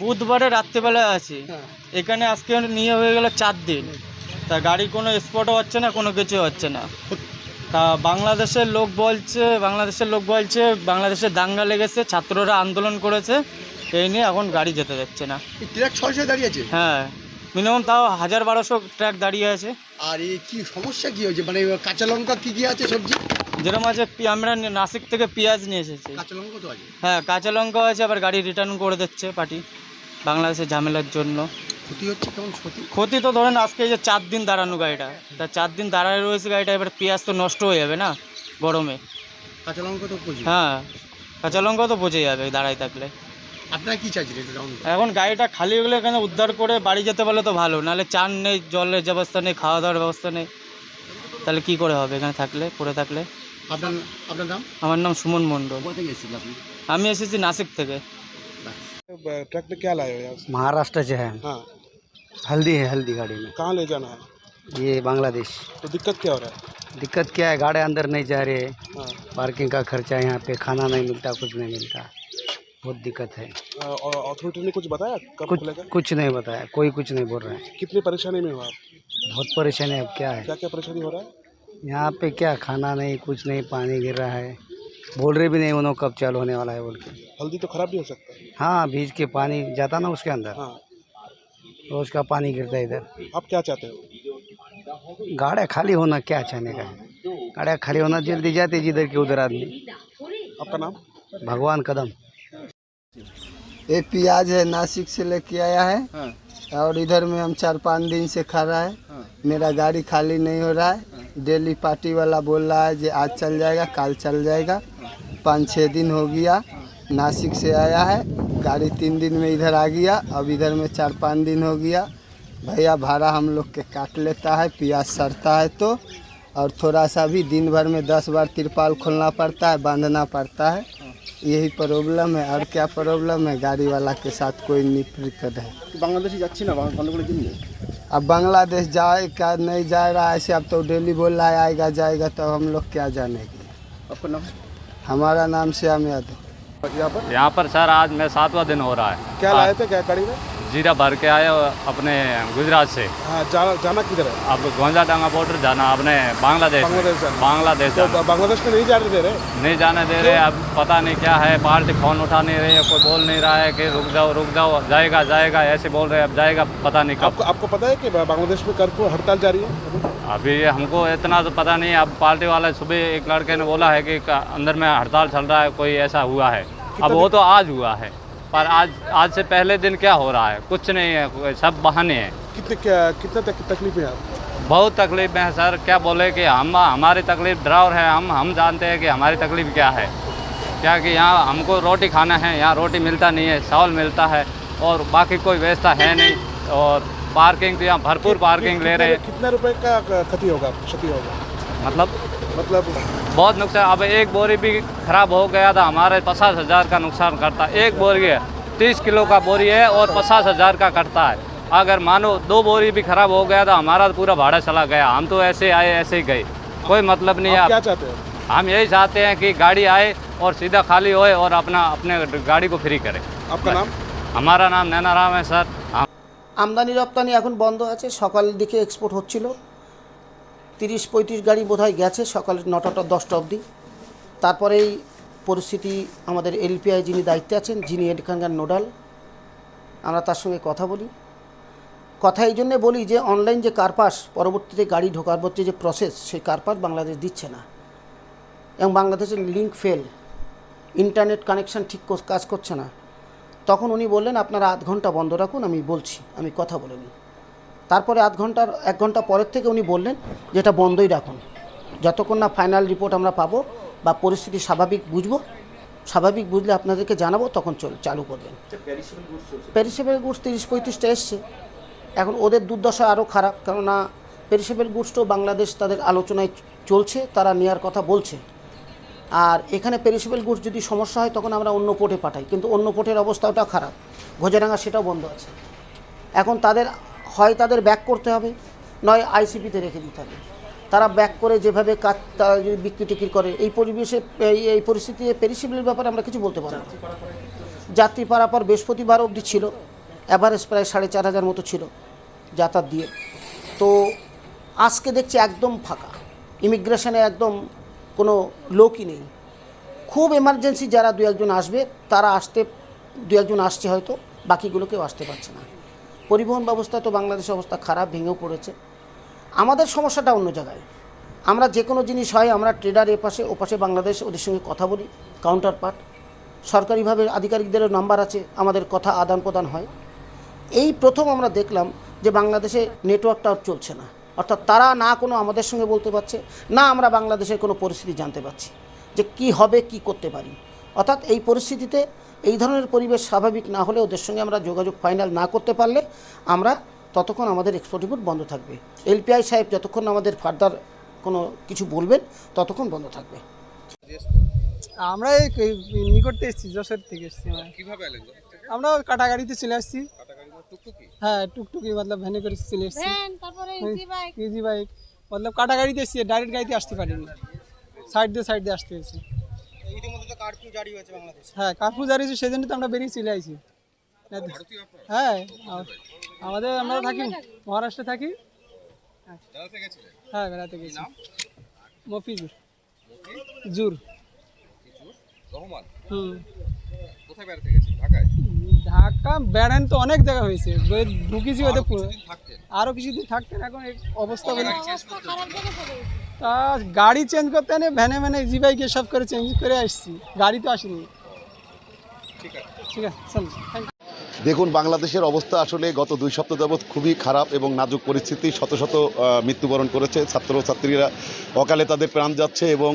বুধবারে রাত্রেবেলায় আছি। হ্যাঁ। এখানে আজকে নিয়ে হয়ে গেল চার দিন। তা গাড়ি কোনো স্পটও হচ্ছে না কোনো কিছু হচ্ছে না। তা বাংলাদেশের লোক বলছে বাংলাদেশের লোক বলছে বাংলাদেশে দাঙ্গা লেগেছে ছাত্ররা আন্দোলন করেছে এই নিয়ে এখন গাড়ি যেতে যাচ্ছে না। ট্রাক ছয়শো দাঁড়িয়ে আছে? হ্যাঁ মিনিমাম তাও হাজার বারোশো ট্র্যাক দাঁড়িয়ে আছে। আর এই কি সমস্যা কি হয়েছে? মানে কাঁচা লঙ্কা কি কি আছে সবজি? যেরকম আছে আমরা নাসিক থেকে পেঁয়াজ নিয়ে এসেছি। লঙ্কা হ্যাঁ কাঁচা লঙ্কাও আছে আবার গাড়ি রিটার্ন করে দিচ্ছে পার্টি। বাংলাদেশের ঝামেলার জন্য। ক্ষতি হচ্ছে কেমন? ক্ষতি? ক্ষতি তো ধরেন আজকে যে চার দিন দাঁড়ানো গাড়িটা। তা চার দিন দাঁড়ায় রয়েছে গাড়িটা এবার পেঁয়াজ তো নষ্ট হয়ে যাবে না গরমে? কাঁচা লঙ্কা তো হ্যাঁ কাঁচা লঙ্কা তো পচে যাবে দাঁড়ায় থাকলে। আপনার কি চাইছেন এখন গাড়িটা খালি গেলে এখানে উদ্ধার করে বাড়ি যেতে পারলে তো ভালো নাহলে চান নেই জলের ব্যবস্থা নেই খাওয়া দাওয়ার ব্যবস্থা নেই। তাহলে কি করে হবে এখানে থাকলে পড়ে থাকলে? আপনার আপনার নাম আমার নাম সুমন মণ্ডল কোথা থেকে এসেছিলেন আপনি আমি এসেছি নাসিক থেকে ट्रक में क्या लाए हो यहाँ से महाराष्ट्र से है हाँ हल्दी है हल्दी गाड़ी में कहाँ ले जाना है ये बांग्लादेश तो दिक्कत क्या हो रहा है दिक्कत क्या है गाड़ी अंदर नहीं जा रहे हाँ पार्किंग का खर्चा यहाँ पे खाना नहीं मिलता कुछ नहीं मिलता बहुत दिक्कत है अ- और अथॉरिटी ने कुछ बताया कब कुछ खुलेगा कुछ नहीं बताया कोई कुछ नहीं बोल रहा है कितनी परेशानी में हो आप बहुत परेशानी अब क्या है क्या क्या परेशानी हो रहा है यहाँ पे क्या खाना नहीं कुछ नहीं पानी गिर रहा है। बोल रहे भी नहीं उन्होंने कब चालू होने वाला है बोल के। हल्दी तो खराब भी हो सकता है। हाँ भीज के पानी जाता ना उसके अंदर। हाँ। रोज का पानी गिरता है इधर। आप क्या चाहते हो? गाड़ियाँ खाली होना क्या चाहने का? है गाड़ियाँ खाली होना जल्दी जाती जिधर के उधर आदमी। आपका नाम? भगवान कदम। ये प्याज है नासिक से लेके आया है। हाँ। और इधर में हम चार पाँच दिन से खा रहा है। हाँ। मेरा गाड़ी खाली नहीं हो रहा है। डेली पार्टी वाला बोल रहा है जो आज चल जाएगा, कल चल जाएगा। पाँच छः दिन हो गया, नासिक से आया है, गाड़ी तीन दिन में इधर आ गया, अब इधर में चार पाँच दिन हो गया। भैया भाड़ा हम लोग के काट लेता है, प्याज सड़ता है तो और थोड़ा सा भी दिन भर में दस बार तिरपाल खोलना पड़ता है, बांधना पड़ता है। यही प्रॉब्लम है, और क्या प्रॉब्लम है, गाड़ी वाला के साथ कोई नहीं दिक्कत है। बांग्लादेश अच्छी ना, बांग्लादेश अब बांग्लादेश जाए का नहीं जा रहा है ऐसे अब तो डेली बोल रहा है आएगा जाएगा तब तो हम लोग क्या जाने के अपना हमारा नाम श्याम यादव। यहाँ पर? यहाँ पर सर आज मैं सातवां दिन हो रहा है। क्या लाए थे? क्या कड़ी में? जीरा भर के आए अपने गुजरात से। हाँ जाना जाना किधर है? अब गोंजा डांगा बॉर्डर जाना अपने बांग्लादेश बांग्लादेश बांग्लादेश तो बांग्लादेश नहीं जाने दे रहे? नहीं जाने दे रहे अब पता नहीं क्या है पार्टी फ़ोन उठा नहीं रही है कोई बोल नहीं रहा है कि रुक जाओ रुक जाओ जाएगा जाएगा ऐसे बोल रहे अब जाएगा पता नहीं कब। आपको आपको पता है कि बांग्लादेश में कर्फ्यू हड़ताल जारी है? अभी? हमको इतना तो पता नहीं अब पार्टी वाले सुबह एक लड़के ने बोला है कि अंदर में हड़ताल चल रहा है कोई ऐसा हुआ है। अब वो तो आज हुआ है। पर आज आज से पहले दिन क्या हो रहा है? कुछ नहीं है सब बहाने हैं। कितने क्या कितने तक तकलीफ़ है आप? बहुत तकलीफ़ है सर। क्या बोले कि हम हमारी तकलीफ़ ड्राइवर है हम हम जानते हैं कि हमारी तकलीफ़ क्या है। क्या कि यहाँ हमको रोटी खाना है यहाँ रोटी मिलता नहीं है चावल मिलता है और बाकी कोई व्यवस्था है नहीं और पार्किंग तो यहाँ भरपूर पार्किंग ले रहे हैं। कितने रुपए का क्षति होगा क्षति होगा? मतलब मतलब बहुत नुकसान अब एक बोरी भी खराब हो गया था हमारे पचास हज़ार का नुकसान करता एक बोरी है तीस किलो का बोरी है और पचास हज़ार का कटता है अगर मानो दो बोरी भी खराब हो गया तो हमारा तो पूरा भाड़ा चला गया हम तो ऐसे आए ऐसे ही गए कोई मतलब नहीं है आप अब क्या चाहते हो हम यही चाहते हैं कि गाड़ी आए और सीधा खाली होए और अपना अपने गाड़ी को फ्री करे आपका नाम हमारा नाम नैना राम है सर हम আমদানি রপ্তানি এখন বন্ধ আছে সকালের দিকে এক্সপোর্ট হচ্ছিল তিরিশ পঁয়ত্রিশ গাড়ি বোধহয় গেছে সকাল নটাটা দশটা অবধি। তারপরেই পরিস্থিতি আমাদের এলপিআই যিনি দায়িত্বে আছেন, যিনি এখানকার নোডাল, আমরা তার সঙ্গে কথা বলি। কথা এই জন্যে বলি যে, অনলাইন যে কারপাস পরবর্তীতে গাড়ি ঢোকার পর যে প্রসেস সেই কারপাস বাংলাদেশ দিচ্ছে না। এবং বাংলাদেশের লিঙ্ক ফেল ইন্টারনেট কানেকশন ঠিক কাজ করছে না। তখন উনি বললেন, আপনারা আধ ঘণ্টা বন্ধ রাখুন, আমি বলছি, আমি কথা বলে নিই। তারপরে আধ ঘণ্টার এক ঘণ্টা পরের থেকে উনি বললেন যে এটা বন্ধই রাখুন। যতক্ষণ না ফাইনাল রিপোর্ট আমরা পাবো বা পরিস্থিতি স্বাভাবিক বুঝব স্বাভাবিক বুঝলে আপনাদেরকে জানাব তখন চল চালু করবেন। পেরিসেবল গুডস তিরিশ পঁয়ত্রিশটা এসছে। এখন ওদের দুর্দশা আরও খারাপ কেননা পেরিসেবল গুডসটাও বাংলাদেশ তাদের আলোচনায় চলছে তারা নেওয়ার কথা বলছে। আর এখানে পেরিসেবল গুডস যদি সমস্যা হয় তখন আমরা অন্য পোর্টে পাঠাই। কিন্তু অন্য পোর্টের অবস্থাটাও খারাপ। ঘোজাডাঙ্গা সেটাও বন্ধ আছে। এখন তাদের হয় তাদের ব্যাক করতে হবে, নয় আইসিপিতে রেখে দিতে হবে। তারা ব্যাক করে যেভাবে কাজ তারা যদি বিক্রি টিক্রি করে, এই পরিবেশে, এই পরিস্থিতিতে পেরিসিবলের ব্যাপারে আমরা কিছু বলতে পারব না। যাত্রী পারাপার বৃহস্পতিবার অবধি ছিল অ্যাভারেজ প্রায় সাড়ে চার হাজার মতো ছিল যাতায়াত দিয়ে। তো আজকে দেখছি একদম ফাঁকা। ইমিগ্রেশনে একদম কোনো লোকই নেই। খুব এমার্জেন্সি যারা দু একজন আসবে, তারা আসতে, দু একজন আসছে হয়তো, বাকিগুলো কেউ আসতে পারছে না। পরিবহন ব্যবস্থা তো বাংলাদেশের অবস্থা খারাপ, ভেঙেও পড়েছে। আমাদের সমস্যাটা অন্য জায়গায়। আমরা যে কোনো জিনিস হয়, আমরা ট্রেডার এ পাশে, ও পাশে বাংলাদেশ, ওদের সঙ্গে কথা বলি কাউন্টার পার্ট সরকারিভাবে আধিকারিকদেরও নাম্বার আছে, আমাদের কথা আদান প্রদান হয়। এই প্রথম আমরা দেখলাম যে বাংলাদেশে নেটওয়ার্কটা চলছে না। অর্থাৎ তারা না কোনো আমাদের সঙ্গে বলতে পারছে, না আমরা বাংলাদেশের কোনো পরিস্থিতি জানতে পারছি। যে কি হবে, কি করতে পারি। অর্থাৎ এই পরিস্থিতিতে এই ধরনের পরিবেশ স্বাভাবিক না হলে ওদের সঙ্গে আমরা যোগাযোগ ফাইনাল না করতে পারলে আমরা ততক্ষণ আমাদের এক্সপোর্ট ইম্পোর্ট বন্ধ থাকবে। এলপিআই সাহেব যতক্ষণ আমাদের ফার্দার কোনো কিছু বলবেন ততক্ষণ বন্ধ থাকবে। আমরা এই নিকটতে এসেছি যশোর থেকে এসেছি আমরা। কীভাবে আমরা কাটা গাড়িতে চলে আসছি। হ্যাঁ টুকটুকি মতলব ভ্যানে করে চলে এসেছি। ইজি বাইক মতলব কাটা গাড়িতে এসেছি ডাইরেক্ট গাড়িতে আসতে পারিনি। সাইড দিয়ে সাইড দিয়ে আসতে হয়েছে। হ্যাঁ কার্ফিউ জারি হয়েছে সেজন্য তো আমরা বেরিয়ে চলে আসি হ্যাঁ আমাদের আমরা থাকি মহারাষ্ট্রে থাকি। হ্যাঁ বেড়াতে গেছি। মফিজুর। জুর। হুম। ঢাকা বেড়ান তো অনেক জায়গা হয়েছে। বে- ঢুকেছি ওদের পুরো। আরও কিছুদিন থাকতেন এখন অবস্থা তা গাড়ি চেঞ্জ করতে নেই ভ্যানে ভ্যানে জি বাইক সব করে চেঞ্জ করে আসছি। গাড়ি তো আসেনি। ঠিক আছে। ঠিক আছে দেখুন বাংলাদেশের অবস্থা আসলে গত দুই সপ্তাহ যাবৎ খুবই খারাপ এবং নাজুক পরিস্থিতি শত শত মৃত্যুবরণ করেছে ছাত্রছাত্রীরা অকালে তাদের প্রাণ যাচ্ছে এবং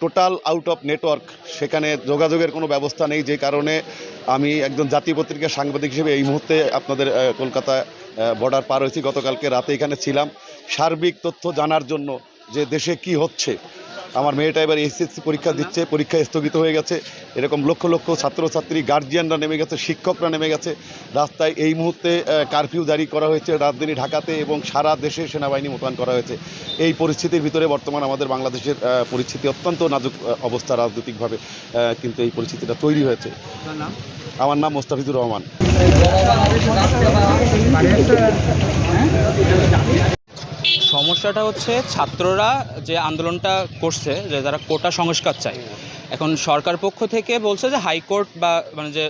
টোটাল আউট অফ নেটওয়ার্ক সেখানে যোগাযোগের কোনো ব্যবস্থা নেই, যে কারণে আমি একজন জাতীয় পত্রিকার সাংবাদিক হিসেবে এই মুহূর্তে আপনাদের কলকাতা বর্ডার পার হয়েছি। গতকালকে রাতে এখানে ছিলাম। সার্বিক তথ্য জানার জন্য যে দেশে কি হচ্ছে আমার মেয়েটা এবার এসএসসি পরীক্ষা দিচ্ছে, পরীক্ষা স্থগিত হয়ে গেছে। এরকম লক্ষ লক্ষ ছাত্রছাত্রী গার্জিয়ানরা নেমে গেছে, শিক্ষকরা নেমে গেছে। রাস্তায় এই মুহূর্তে কারফিউ জারি করা হয়েছে রাজধানী ঢাকাতে এবং সারা দেশে সেনাবাহিনী মোতায়েন করা হয়েছে। এই পরিস্থিতির ভিতরে বর্তমান আমাদের বাংলাদেশের পরিস্থিতি অত্যন্ত নাজুক অবস্থা রাজনৈতিকভাবে কিন্তু এই পরিস্থিতিটা তৈরি হয়েছে। আমার নাম মোস্তাফিজুর রহমান। সমস্যাটা হচ্ছে ছাত্ররা যে আন্দোলনটা করছে, যে যারা কোটা সংস্কার চায়। এখন সরকার পক্ষ থেকে বলছে যে হাইকোর্ট বা মানে যে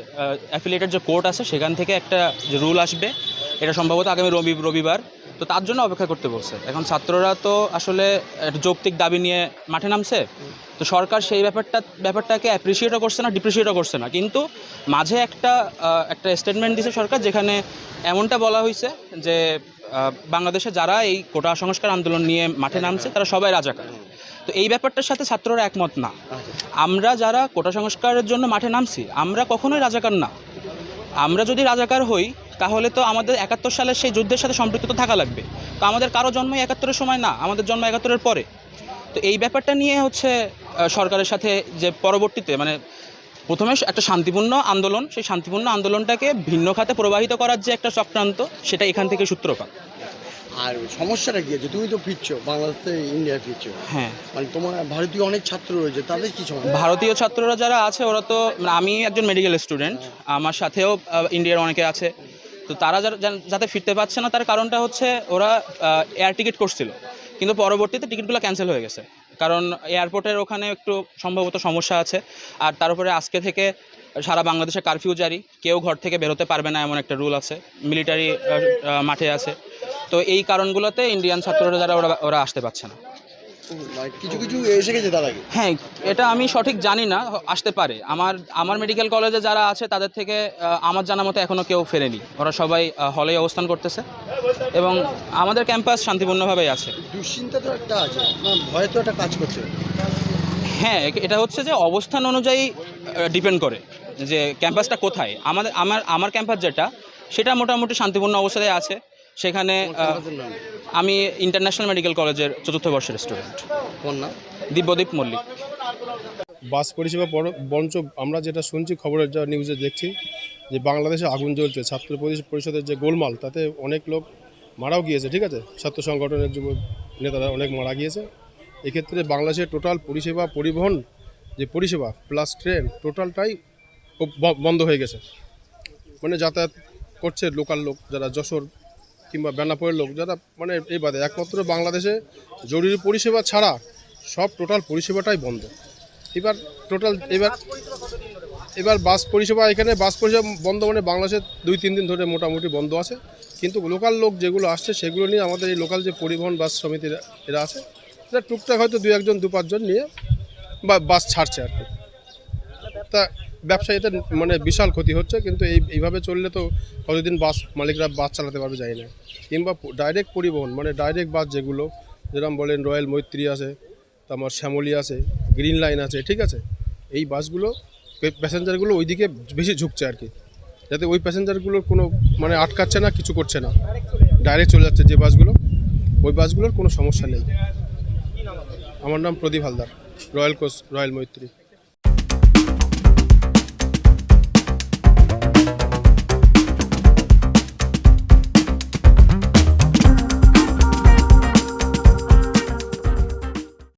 অ্যাফিলিয়েটেড যে কোর্ট আছে, সেখান থেকে একটা যে রুল আসবে, এটা সম্ভবত আগামী রবি, রবিবার। তো তার জন্য অপেক্ষা করতে বলছে। এখন ছাত্ররা তো আসলে একটা যৌক্তিক দাবি নিয়ে মাঠে নামছে। তো সরকার সেই ব্যাপারটা, ব্যাপারটাকে অ্যাপ্রিসিয়েটও করছে না ডিপ্রিসিয়েটও করছে না। কিন্তু মাঝে একটা একটা স্টেটমেন্ট দিছে সরকার, যেখানে এমনটা বলা হয়েছে যে বাংলাদেশে যারা এই কোটা সংস্কার আন্দোলন নিয়ে মাঠে নামছে, তারা সবাই রাজাকার। তো এই ব্যাপারটার সাথে ছাত্ররা একমত না। আমরা যারা কোটা সংস্কারের জন্য মাঠে নামছি, আমরা কখনোই রাজাকার না। আমরা যদি রাজাকার হই, তাহলে তো আমাদের একাত্তর সালের সেই যুদ্ধের সাথে সম্পৃক্ত থাকা লাগবে। তো আমাদের কারও জন্ম একাত্তরের সময় না, আমাদের জন্ম একাত্তরের পরে। তো এই ব্যাপারটা নিয়ে হচ্ছে সরকারের সাথে যে পরবর্তীতে মানে প্রথমে একটা শান্তিপূর্ণ আন্দোলন সেই শান্তিপূর্ণ আন্দোলনটাকে ভিন্ন খাতে প্রবাহিত করার যে একটা চক্রান্ত সেটা এখান থেকে সূত্রপাত। আর সমস্যাটা কি আছে? তুমি তো ফিরছো বাংলাদেশ থেকে ইন্ডিয়া ফিরছো। হ্যাঁ। মানে তোমার ভারতীয় অনেক ছাত্র রয়েছে তাদের কি সমস্যা? ভারতীয় ছাত্ররা যারা আছে ওরা তো মানে আমি একজন মেডিকেল স্টুডেন্ট আমার সাথেও ইন্ডিয়ার অনেকে আছে। তো তারা যারা- যাতে ফিরতে পারছে না তার কারণটা হচ্ছে ওরা এয়ার টিকিট করছিল। কিন্তু পরবর্তীতে টিকিটগুলো ক্যান্সেল হয়ে গেছে। কারণ এয়ারপোর্টের ওখানে একটু সম্ভবত সমস্যা আছে। আর তার উপরে আজকে থেকে সারা বাংলাদেশে কারফিউ জারি। কেউ ঘর থেকে বেরোতে পারবে না এমন একটা রুল আছে। মিলিটারি মাঠে আছে। তো এই কারণগুলোতে ইন্ডিয়ান ছাত্ররা যারা ওরা ওরা আসতে পারছে না। মানে কিছু কিছু এসে গেছে তার আগে? হ্যাঁ এটা আমি সঠিক জানি না আসতে পারে। আমার আমার মেডিকেল কলেজে যারা আছে তাদের থেকে আমার জানা মতো এখনও কেউ ফেরেনি। ওরা সবাই হলে অবস্থান করতেছে। এবং আমাদের ক্যাম্পাস শান্তিপূর্ণভাবেই আছে। দুশ্চিন্তা তো একটা আছে। ভয় তো একটা কাজ করছে হ্যাঁ এটা হচ্ছে যে অবস্থান অনুযায়ী ডিপেন্ড করে যে ক্যাম্পাসটা কোথায়। আমাদের আমার আমার ক্যাম্পাস যেটা সেটা মোটামুটি শান্তিপূর্ণ অবস্থায় আছে। সেখানে আমি ইন্টারন্যাশনাল মেডিকেল কলেজের চতুর্থ বর্ষের স্টুডেন্ট দিব্যদীপ মল্লিক। বাস পরিষেবা বরঞ্চ আমরা যেটা শুনছি, খবরের যা নিউজে দেখছি, যে বাংলাদেশে আগুন জ্বলছে। ছাত্র পরিষদের যে গোলমাল, তাতে অনেক লোক মারাও গিয়েছে, ঠিক আছে? ছাত্র সংগঠনের যুব নেতারা অনেক মারা গিয়েছে। এক্ষেত্রে বাংলাদেশের টোটাল পরিষেবা পরিবহন যে পরিষেবা প্লাস ট্রেন টোটালটাই বন্ধ হয়ে গেছে। মানে যাতায়াত করছে লোকাল লোক, যারা যশোর কিংবা বেনাপোয়ের লোক, যারা মানে এই বাদে। একমাত্র বাংলাদেশে জরুরি পরিষেবা ছাড়া সব টোটাল পরিষেবাটাই বন্ধ। এবার টোটাল এবার এবার বাস পরিষেবা এখানে বাস পরিষেবা বন্ধ মানে বাংলাদেশে দুই, তিন দিন ধরে মোটামুটি বন্ধ আছে। কিন্তু লোকাল লোক যেগুলো আসছে সেগুলো নিয়ে আমাদের এই লোকাল যে পরিবহন বাস সমিতির এরা আছে, এরা টুকটাক হয়তো দু একজন, দু, পাঁচজন নিয়ে বা বাস ছাড়ছে আর কি। তা ব্যবসায়ীদের মানে বিশাল ক্ষতি হচ্ছে, কিন্তু এই, এইভাবে চললে তো কতদিন বাস মালিকরা বাস চালাতে পারবে যায় না। কিংবা ডাইরেক্ট পরিবহন মানে ডাইরেক্ট বাস যেগুলো যেরকম বলেন রয়্যাল মৈত্রী আছে, তারপর শ্যামলী আছে গ্রিন লাইন আছে, ঠিক আছে? এই বাসগুলো প্যাসেঞ্জারগুলো ওইদিকে বেশি ঝুঁকছে আর কি। যাতে ওই প্যাসেঞ্জারগুলোর কোনো মানে আটকাচ্ছে না, কিছু করছে না। ডাইরেক্ট চলে যাচ্ছে যে বাসগুলো, ওই বাসগুলোর কোনো সমস্যা নেই। আমার নাম Pradip Haldar royal coach royal Maitri